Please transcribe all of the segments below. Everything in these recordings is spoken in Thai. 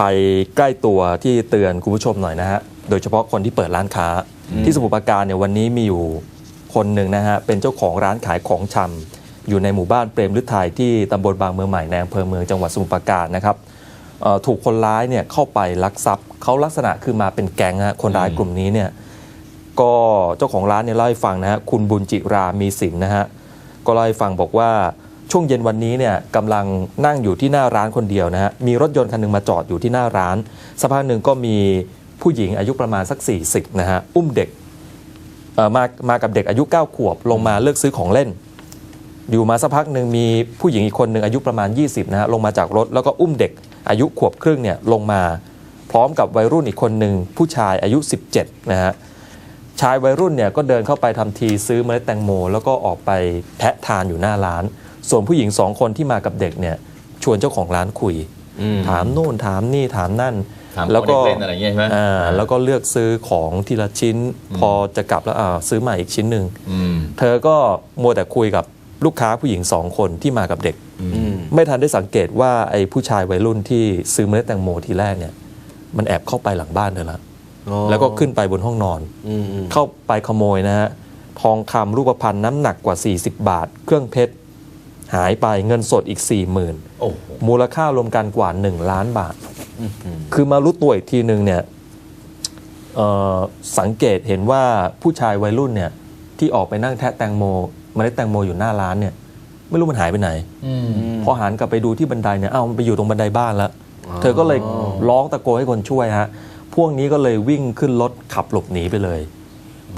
ภัยใกล้ตัวที่เตือนคุณผู้ชมหน่อยนะฮะ โดยเฉพาะคนที่เปิดร้านค้า ที่สมุทรปราการเนี่ยวันนี้มีอยู่คนหนึ่งนะฮะ เป็นเจ้าของร้านขายของชำอยู่ในหมู่บ้านเปรมฤทัยที่ตำบลบางเมืองใหม่ในอำเภอเมืองจังหวัดสมุทรปราการนะครับเอ่อถูกคนร้ายเนี่ยเข้าไปลักทรัพย์เขาลักษณะคือมาเป็นแก๊งฮะคนร้ายกลุ่มนี้เนี่ยก็เจ้าของร้านเนี่ยเล่าให้ฟังนะฮะคุณบุญจิรามีสินนะฮะก็เล่าให้ฟังบอกว่า ช่วงเย็นวันนี้เนี่ยกำลังนั่งอยู่ที่หน้าร้านคนเดียวนะฮะมีรถยนต์คันหนึงมาจอดอยู่ที่หน้าร้านสักพักหนึ่งก็มีผู้หญิงอายุประมาณสัก 40 นะฮะ อุ้มเด็กเอ่อมามากับเด็กอายุ 9 ขวบลงมาเลือกซื้อของเล่น อยู่มาสักพักหนึ่งมีผู้หญิงอีกคนหนึ่งอายุประมาณ 20 นะฮะ ลงมาจากรถแล้วก็อุ้มเด็กอายุขวบครึ่งเนี่ยลงมาพร้อมกับวัยรุ่นอีกคนหนึ่งผู้ชายอายุ 17 นะฮะชายวัยรุ่นเนี่ยก็เดินเข้าไปทำทีซื้อเมล็ดแตงโม แล้วก็ออกไปแทะทานอยู่หน้าร้าน ส่วนผู้หญิงสองคนที่มากับเด็กเนี่ยชวนเจ้าของร้านคุยอืมถามโน่นถามนี่ถามนั่นถามแล้วก็ของเด็กเล่นอะไรอย่างเงี้ยใช่ไหมอ่าแล้วก็เลือกซื้อของทีละชิ้น พอจะกลับแล้วอ่าซื้อใหม่อีกชิ้นหนึ่งอืมเธอก็มัวแต่คุยกับลูกค้าผู้หญิงสองคนที่มากับเด็กอืมไม่ทันได้สังเกตว่าไอ้ผู้ชายวัยรุ่นที่ซื้อเมล็ดแตงโมทีแรกเนี่ย มันแอบเข้าไปหลังบ้านเธอแล้วอ๋อแล้วก็ขึ้นไปบนห้องนอนอืมอืมเข้าไปขโมยนะฮะทองคำรูปพรรณน้ำหนักกว่า 40 บาท เครื่องเพชร หายไปเงินสดอีก 40,000โอ้โหมูลค่ารวมกันกว่า 1 ล้านบาท คือมารู้ตัวอีกทีหนึ่งเนี่ยเอ่อสังเกตเห็นว่าผู้ชายวัยรุ่นเนี่ยที่ออกไปนั่งแทะแตงโมเมล็ดแตงโมอยู่หน้าร้านเนี่ยไม่รู้มันหายไปไหนอืมพอหันกลับไปดูที่บันไดเนี่ยเอ้ามันไปอยู่ตรงบันไดบ้านแล้ว เธอก็เลยร้องตะโกนให้คนช่วยฮะพวกนี้ก็เลยวิ่งขึ้นรถขับหลบหนีไปเลย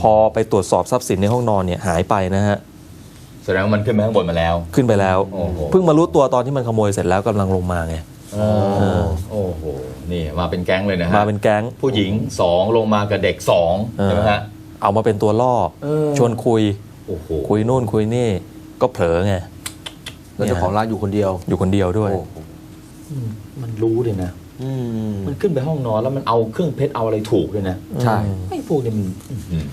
พอไปตรวจสอบทรัพย์สินในห้องนอนเนี่ยหายไปนะฮะ แสดงว่ามันขึ้นไปข้างบนมาแล้ว ขึ้นไปแล้ว โอ้โห เพิ่งมารู้ตัวตอนที่มันขโมยเสร็จแล้วกำลังลงมาไงอ๋อโอ้โห นี่มาเป็นแก๊งเลยนะฮะมาเป็นแก๊ง ผู้หญิงสองลงมากับเด็กสองเออ ใช่ไหมฮะ เอามาเป็นตัวล่อ เออ ชวนคุย โอ้โหคุยนู่นคุยนี่ ก็เผลอไง แล้วเจ้าของร้านอยู่คนเดียวอยู่คนเดียวด้วย โอ้โหมันรู้เลยนะ อืมมันขึ้นไปห้องนอนแล้วมันเอาเครื่องเพชรเอาอะไรถูกเลยนะใช่ ไอ้พวกนี้มันอื้อหือ